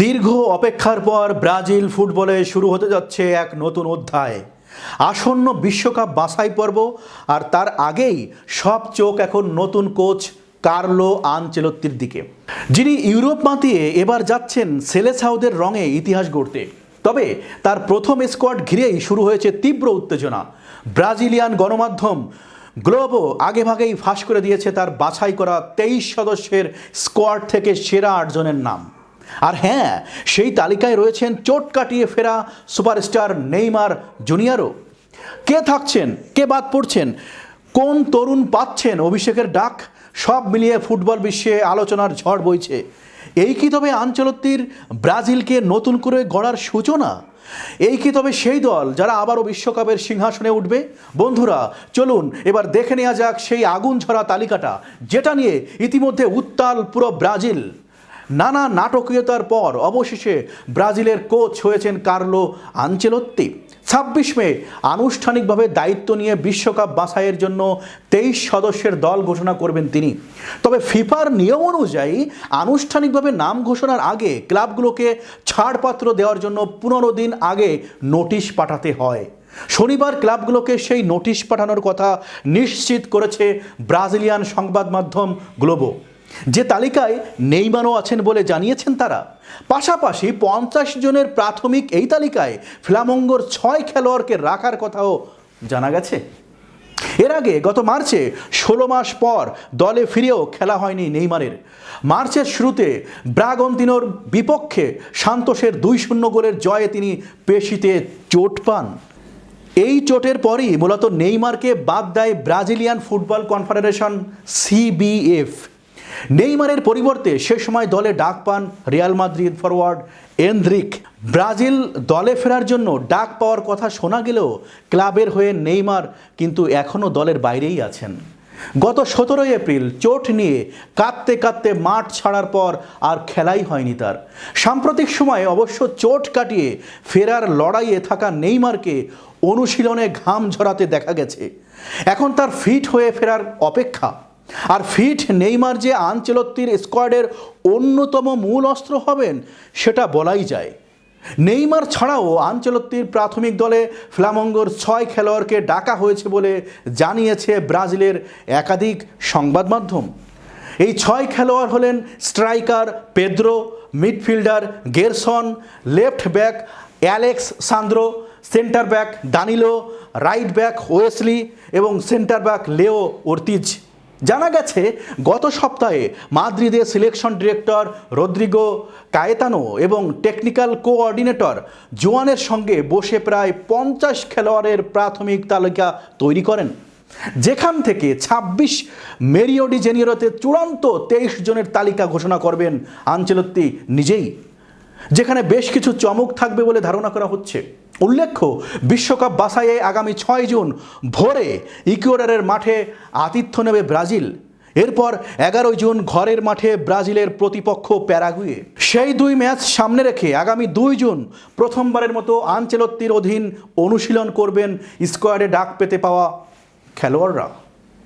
দীর্ঘ অপেক্ষার পর ব্রাজিল ফুটবলে শুরু হতে যাচ্ছে এক নতুন অধ্যায়। আসন্ন বিশ্বকাপ বাছাই পর্ব, আর তার আগেই সব চোখ এখন নতুন কোচ কার্লো আনচেলত্তির দিকে। যিনি ইউরোপ মাতিয়ে এবার যাচ্ছেন সেলেসাউদের রঙে ইতিহাস গড়তে। তবে তার প্রথম স্কোয়াড ঘিরেই শুরু হয়েছে তীব্র উত্তেজনা। ব্রাজিলিয়ান গণমাধ্যম গ্লোবো আগেভাগেই ফাঁস করে দিয়েছে তার বাছাই করা তেইশ সদস্যের স্কোয়াড থেকে সেরা আটজনের নাম। আর হ্যাঁ সেই তালিকায় রয়েছেন চোট কাটিয়ে ফেরা সুপারস্টার নেইমার জুনিয়রও। কে থাকছেন? কে বাদ পড়ছেন? কোন তরুণ পাচ্ছেন অভিষেকের ডাক? সব মিলিয়ে ফুটবল বিশ্বে আলোচনার ঝড় বইছে। এই কি তবে আঞ্চলত্তির ব্রাজিলকে নতুন করে গড়ার সূচনা? এই কি তবে সেই দল যারা আবারও বিশ্বকাপের সিংহাসনে উঠবে? বন্ধুরা, চলুন এবার দেখে নেওয়া যাক সেই আগুন ঝরা তালিকাটা, যেটা নিয়ে ইতিমধ্যে উত্তাল পুরো ব্রাজিল। নানা নাটকীয়তার পর অবশেষে ব্রাজিলের কোচ হয়েছেন কার্লো আঞ্চেলত্তি ছাব্বিশ মে আনুষ্ঠানিকভাবে দায়িত্ব নিয়ে বিশ্বকাপ বাছাইয়ের জন্য তেইশ সদস্যের দল ঘোষণা করবেন তিনি। তবে ফিফার নিয়ম অনুযায়ী আনুষ্ঠানিকভাবে নাম ঘোষণার আগে ক্লাবগুলোকে ছাড়পত্র দেওয়ার জন্য পনেরো দিন আগে নোটিশ পাঠাতে হয়। শনিবার ক্লাবগুলোকে সেই নোটিশ পাঠানোর কথা নিশ্চিত করেছে ব্রাজিলিয়ান সংবাদ মাধ্যম গ্লোবো। যে তালিকায় নেইমারও আছেন বলে জানিয়েছেন তারা। পাশাপাশি পঞ্চাশ জনের প্রাথমিক এই তালিকায় ফ্লামঙ্গোর ছয় খেলোয়াড়কে রাখার কথাও জানা গেছে। এর আগে গত মার্চে ষোলো মাস পর দলে ফিরেও খেলা হয়নি নেইমারের। মার্চের শুরুতে ব্রাগন্তিনোর বিপক্ষে সান্তোষের দুই শূন্য গোলের জয়ে তিনি পেশিতে চোট পান। এই চোটের পরই মূলত নেইমারকে বাদ দেয় ব্রাজিলিয়ান ফুটবল কনফেডারেশন সিবিএফ। নেইমারের পরিবর্তে সে সময় দলে ডাক পান Real Madrid forward Endrick. Brazil দলে ফেরার জন্য ডাক পাওয়ার কথা শোনা গেলেও ক্লাবের হয়ে নেইমার কিন্তু এখনও দলের বাইরেই আছেন। গত সতেরোই এপ্রিল চোট নিয়ে কাঁদতে কাঁদতে মাঠ ছাড়ার পর আর খেলাই হয়নি তার। সাম্প্রতিক সময়ে অবশ্য চোট কাটিয়ে ফেরার লড়াইয়ে থাকা নেইমারকে অনুশীলনে ঘাম ঝরাতে দেখা গেছে। এখন তার ফিট হয়ে ফেরার অপেক্ষা। আর ফিট নেইমার যে আনচেলত্তির স্কোয়াডের অন্যতম মূল অস্ত্র হবেন, সেটা বলাই যায়। নেইমার ছাড়াও আনচেলত্তির প্রাথমিক দলে ফ্লামঙ্গোর ছয় খেলোয়াড়কে ডাকা হয়েছে বলে জানিয়েছে ব্রাজিলের একাধিক সংবাদ মাধ্যম। এই ছয় খেলোয়াড় হলেন striker Pedro, midfielder Gerson, left back Alex Sandro, centre back Danilo, right back Wesley এবং সেন্টার ব্যাক লেও ওর্তিজ। জানা গেছে, গত সপ্তাহে মাদ্রিদের সিলেকশন ডিরেক্টর রদ্রিগো কায়েতানো এবং টেকনিক্যাল কোঅর্ডিনেটর জোয়ানের সঙ্গে বসে প্রায় পঞ্চাশ খেলোয়াড়ের প্রাথমিক তালিকা তৈরি করেন। যেখান থেকে ২৬ মেরিওডি জেনিয়রতে চূড়ান্ত তেইশ জনের তালিকা ঘোষণা করবেন আঞ্চলত্তি নিজেই। যেখানে বেশ কিছু চমক থাকবে বলে ধারণা করা হচ্ছে। উল্লেখ্য, বিশ্বকাপ বাছাইয়ে আগামী ছয় জুন ভোরে ইকুয়েডরের মাঠে আতিথ্য নেবে ব্রাজিল। এরপর এগারোই জুন ঘরের মাঠে ব্রাজিলের প্রতিপক্ষ প্যারাগুয়ে। সেই দুই ম্যাচ সামনে রেখে আগামী দুই জুন প্রথমবারের মতো আঞ্চলত্তির অধীন অনুশীলন করবেন স্কোয়াডে ডাক পেতে পাওয়া খেলোয়াড়রা।